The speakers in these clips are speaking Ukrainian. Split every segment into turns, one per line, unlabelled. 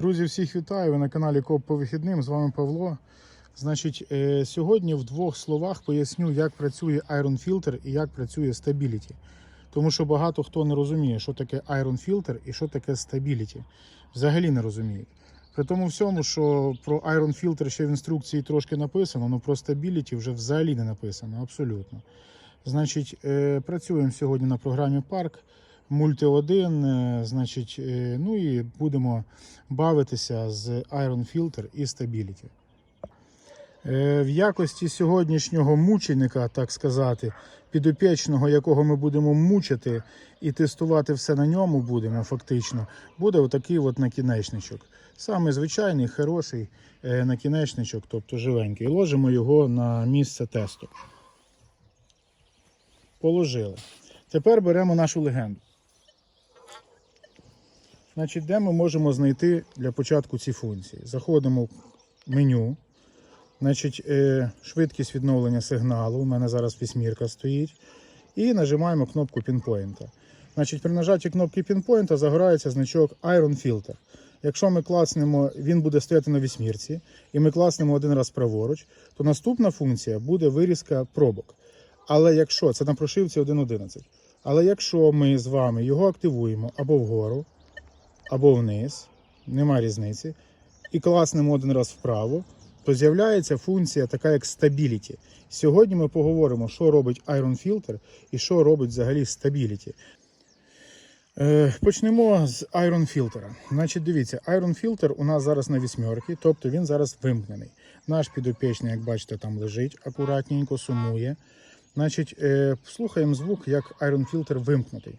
Друзі, всіх вітаю! Ви на каналі Коп по вихідним. З вами Павло. Значить, е, сьогодні в двох словах поясню, як працює Iron Filter і як працює Stability. Тому що багато хто не розуміє, що таке Iron Filter і що таке Stability. Взагалі не розуміють. При тому всьому, що про Iron Filter ще в інструкції трошки написано, але про Stability вже взагалі не написано, абсолютно. Значить, е, працюємо сьогодні на програмі Парк. Мульти 1, е, значить, е, ну і будемо бавитися з Iron Filter і Stability. Е, В якості сьогоднішнього мученика, так сказати, підопічного, якого ми будемо мучити і тестувати все на ньому будемо, фактично, буде отакий от накінечничок. Саме звичайний, хороший накінечничок, тобто живенький. Ложимо його на місце тесту. Положили. Тепер беремо нашу легенду. Значить, де ми можемо знайти для початку ці функції? Заходимо в меню. Значить, е, швидкість відновлення сигналу. У мене зараз вісьмірка стоїть. І нажимаємо кнопку пінпоінта. Значить, при нажатті кнопки пінпоінта загорається значок Iron Filter. Якщо ми класнемо, він буде стояти на вісьмірці, і ми класнемо один раз праворуч, то наступна функція буде вирізка пробок. Але якщо це на прошивці 1.11. Але якщо ми з вами його активуємо або вгору, або вниз, нема різниці, і класнемо один раз вправо, то з'являється функція така як Stability. Сьогодні ми поговоримо, що робить Iron Filter і що робить взагалі Stability. Е, Почнемо з Iron Filter. Значить, дивіться, Iron Filter у нас зараз на вісьмерці, тобто він зараз вимкнений. Наш підопічний, як бачите, там лежить, акуратненько сумує. Значить, е, слухаємо звук, як Iron Filter вимкнутий.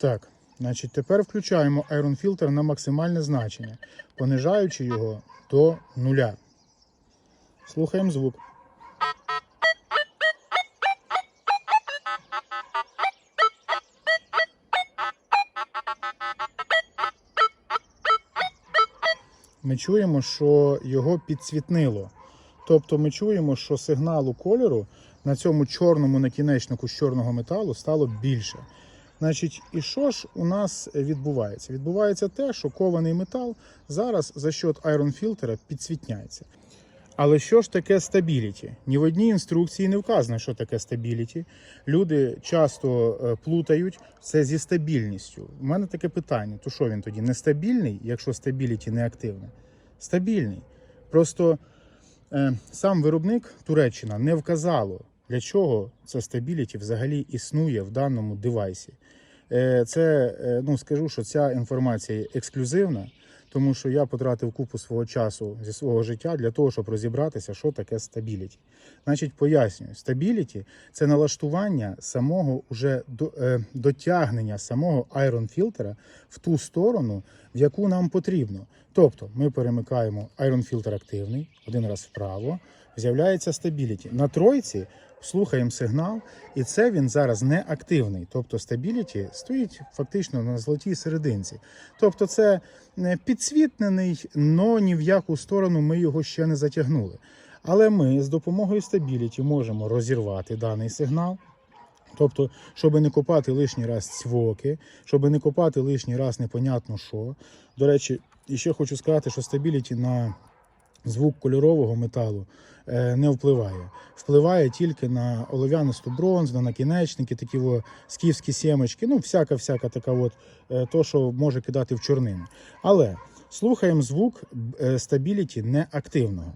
Так, значить, тепер включаємо Filter на максимальне значення, понижаючи його до нуля. Слухаємо звук. Ми чуємо, що його підсвітнило. Тобто ми чуємо, що сигналу кольору на цьому чорному накінечнику з чорного металу стало більше. Значить, і що ж у нас відбувається? Відбувається те, що кований метал зараз за счет Filter підсвітняється. Але що ж таке стабіліті? Ні в одній інструкції не вказано, що таке стабіліті. Люди часто е, плутають це зі стабільністю. У мене таке питання: то що він тоді нестабільний, якщо стабіліті не активне? Стабільний. Просто е, сам виробник Туреччина не вказало, для чого це стабіліті взагалі існує в даному девайсі. Е, це, е, ну скажу, що ця інформація ексклюзивна, тому що я потратив купу свого часу зі свого життя для того, щоб розібратися, що таке стабіліті. Значить, пояснюю, стабіліті це налаштування самого уже е, дотягнення самого Iron фільтра в ту сторону, в яку нам потрібно. Тобто ми перемикаємо Iron фільтр активний, один раз вправо, з'являється стабіліті. На тройці слухаємо сигнал, і це він зараз не активний. Тобто Stability стоїть фактично на золотій серединці. Тобто це підсвітнений, але ні в яку сторону ми його ще не затягнули. Але ми з допомогою Stability можемо розірвати даний сигнал. Тобто, щоб не копати лишній раз цвоки, щоб не копати лишній раз непонятно що. До речі, ще хочу сказати, що Stability на звук кольорового металу не впливає. Впливає тільки на олов'янисту бронзу, на накінечники, такі о, скіфські сімочки, ну всяка-всяка така от, е, то, що може кидати в чорнину. Але слухаємо звук е, стабіліті неактивного.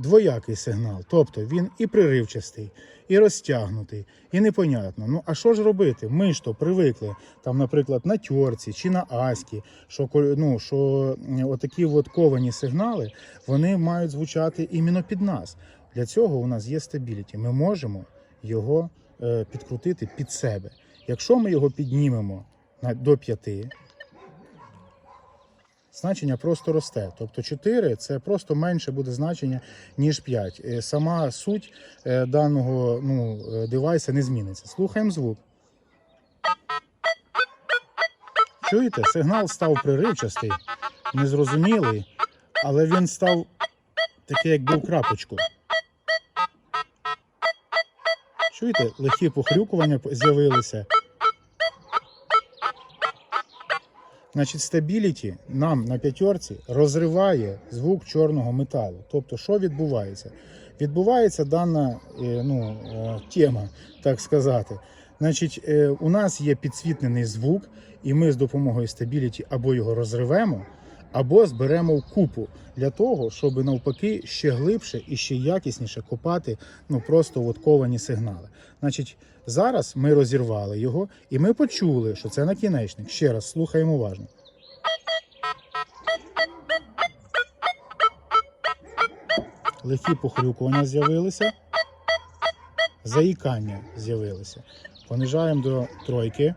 Двоякий сигнал, тобто він і приривчастий, і розтягнутий, і непонятно. Ну а що ж робити? Ми ж то привикли там, наприклад, на тьорці чи на аські, що ну, що отакі от ковані сигнали вони мають звучати іменно під нас. Для цього у нас є стабіліті. Ми можемо його е, підкрутити під себе. Якщо ми його піднімемо до 5, значення просто росте. Тобто 4 це просто менше буде значення, ніж 5. Е, Сама суть е, даного ну, е, девайса не зміниться. Слухаємо звук. Чуєте? Сигнал став приривчастий. незрозумілий, але він став такий, як був крапочку. Чуєте, легкі похрюкування з'явилися. Значить, стабіліті нам на п'ятерці розриває звук чорного металу. Тобто, що відбувається? Відбувається дана е, ну, е, тема, так сказати. Значить, е, у нас є підсвітнений звук, і ми з допомогою стабіліті або його розривемо, або зберемо в купу для того, щоб навпаки ще глибше і ще якісніше копати ну, просто от сигнали. Значить, зараз ми розірвали його, і ми почули, що це накінечник. Ще раз слухаємо уважно. Легкі похрюкування з'явилися, заїкання з'явилися. Понижаємо до тройки.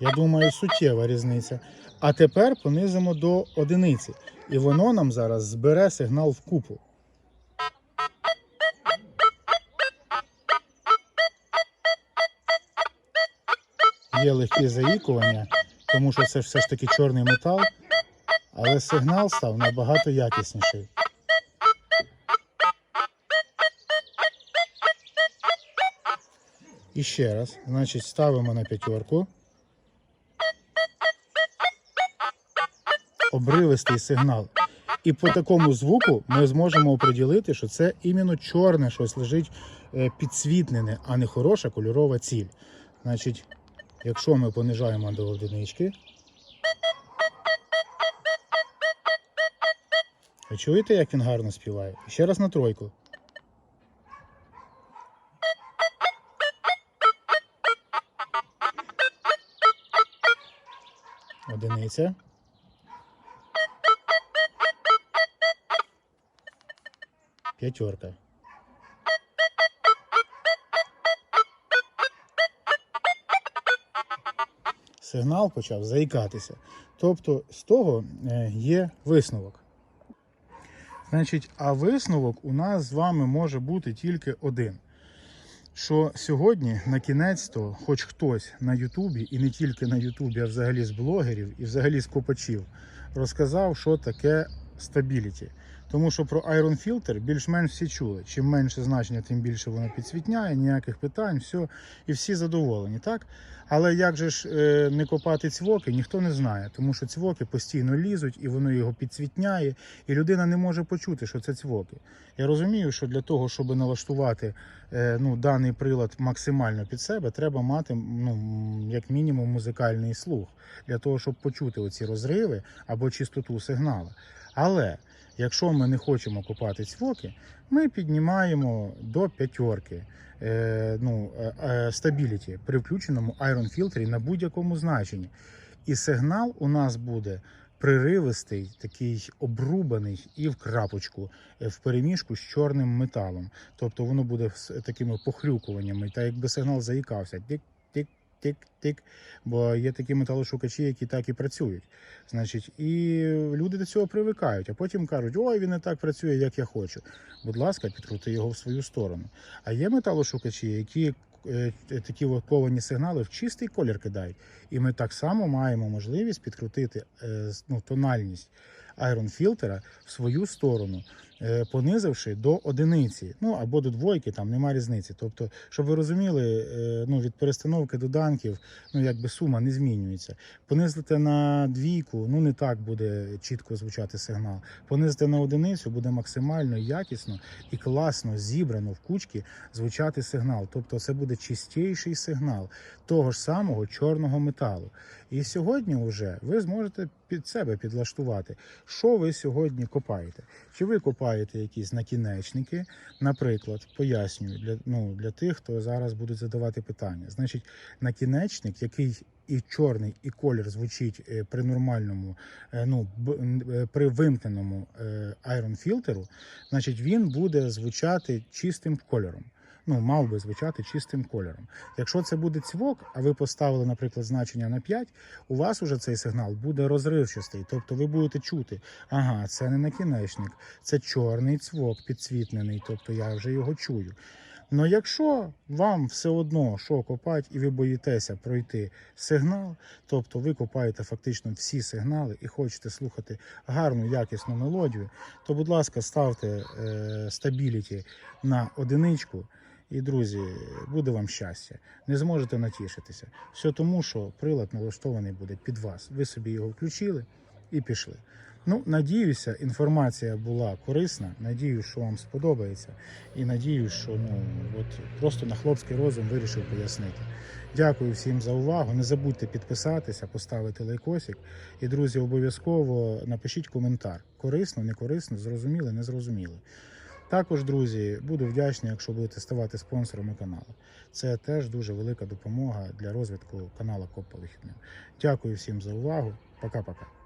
Я думаю, суттєва різниця. А тепер понизимо до одиниці. І воно нам зараз збере сигнал в купу. Є легкі заїкування, тому що це все ж таки чорний метал, але сигнал став набагато якісніший. І ще раз, значить, ставимо на п'ятерку. Обривистий сигнал. І по такому звуку ми зможемо оприділити, що це іменно чорне щось лежить е, підсвітнене, а не хороша кольорова ціль. Значить, якщо ми понижаємо до одинички. Ви чуєте, як він гарно співає? Ще раз на тройку. Одиниця. П'ятерка. Сигнал почав заїкатися. Тобто з того е, є висновок. Значить, а висновок у нас з вами може бути тільки один. Що сьогодні на кінець то хоч хтось на Ютубі, і не тільки на Ютубі, а взагалі з блогерів і взагалі з копачів, розказав, що таке стабіліті. Тому що про Iron Filter більш-менш всі чули. Чим менше значення, тим більше воно підсвітняє, ніяких питань, все, і всі задоволені, так? Але як же ж е, не копати цвоки, ніхто не знає, тому що цвоки постійно лізуть і воно його підсвітняє, і людина не може почути, що це цвоки. Я розумію, що для того, щоб налаштувати е, ну, даний прилад максимально під себе, треба мати ну, як мінімум музикальний слух для того, щоб почути оці розриви або чистоту сигналу. Але якщо ми не хочемо копати цвоки, ми піднімаємо до п'ятерки е, ну, е, е, при включеному Iron фільтрі на будь-якому значенні. І сигнал у нас буде приривистий, такий обрубаний і в крапочку, е, в переміжку з чорним металом. Тобто воно буде з такими похрюкуваннями, та якби сигнал заїкався. Тик, тик, тик, тик. Бо є такі металошукачі, які так і працюють. Значить, і люди до цього привикають, а потім кажуть, ой, він не так працює, як я хочу. Будь ласка, підкрути його в свою сторону. А є металошукачі, які е, такі от ковані сигнали в чистий колір кидають. І ми так само маємо можливість підкрутити е, ну, тональність айрон фільтера в свою сторону, е, понизивши до одиниці, ну або до двойки, там немає різниці. Тобто, щоб ви розуміли, е, ну від перестановки до данків, ну якби сума не змінюється. Понизити на двійку, ну не так буде чітко звучати сигнал. Понизити на одиницю буде максимально якісно і класно зібрано в кучки звучати сигнал. Тобто, це буде чистіший сигнал того ж самого чорного металу. І сьогодні вже ви зможете під себе підлаштувати, що ви сьогодні копаєте. Чи ви копаєте якісь накінечники, наприклад, пояснюю для, ну, для тих, хто зараз будуть задавати питання. Значить, накінечник, який і чорний, і колір звучить е, при нормальному, е, ну, е, при вимкненому айрон фільтеру, значить він буде звучати чистим кольором. Ну, мав би звучати чистим кольором. Якщо це буде цвок, а ви поставили, наприклад, значення на 5, у вас уже цей сигнал буде розривчастий. Тобто ви будете чути, ага, це не накінечник, це чорний цвок підсвітнений, тобто я вже його чую. Но якщо вам все одно що копати, і ви боїтеся пройти сигнал, тобто ви копаєте фактично всі сигнали і хочете слухати гарну якісну мелодію, то, будь ласка, ставте стабіліті на одиничку. І, друзі, буде вам щастя. Не зможете натішитися. Все тому, що прилад налаштований буде під вас. Ви собі його включили і пішли. Ну, надіюся, інформація була корисна. Надіюсь, що вам сподобається. І надіюсь, що ну от просто на хлопський розум вирішив пояснити. Дякую всім за увагу. Не забудьте підписатися, поставити лайкосик. І, друзі, обов'язково напишіть коментар. Корисно, не корисно, зрозуміли, не зрозуміли. Також, друзі, буду вдячний, якщо будете ставати спонсорами каналу. Це теж дуже велика допомога для розвитку каналу Коп по вихідним. Дякую всім за увагу. Пока-пока.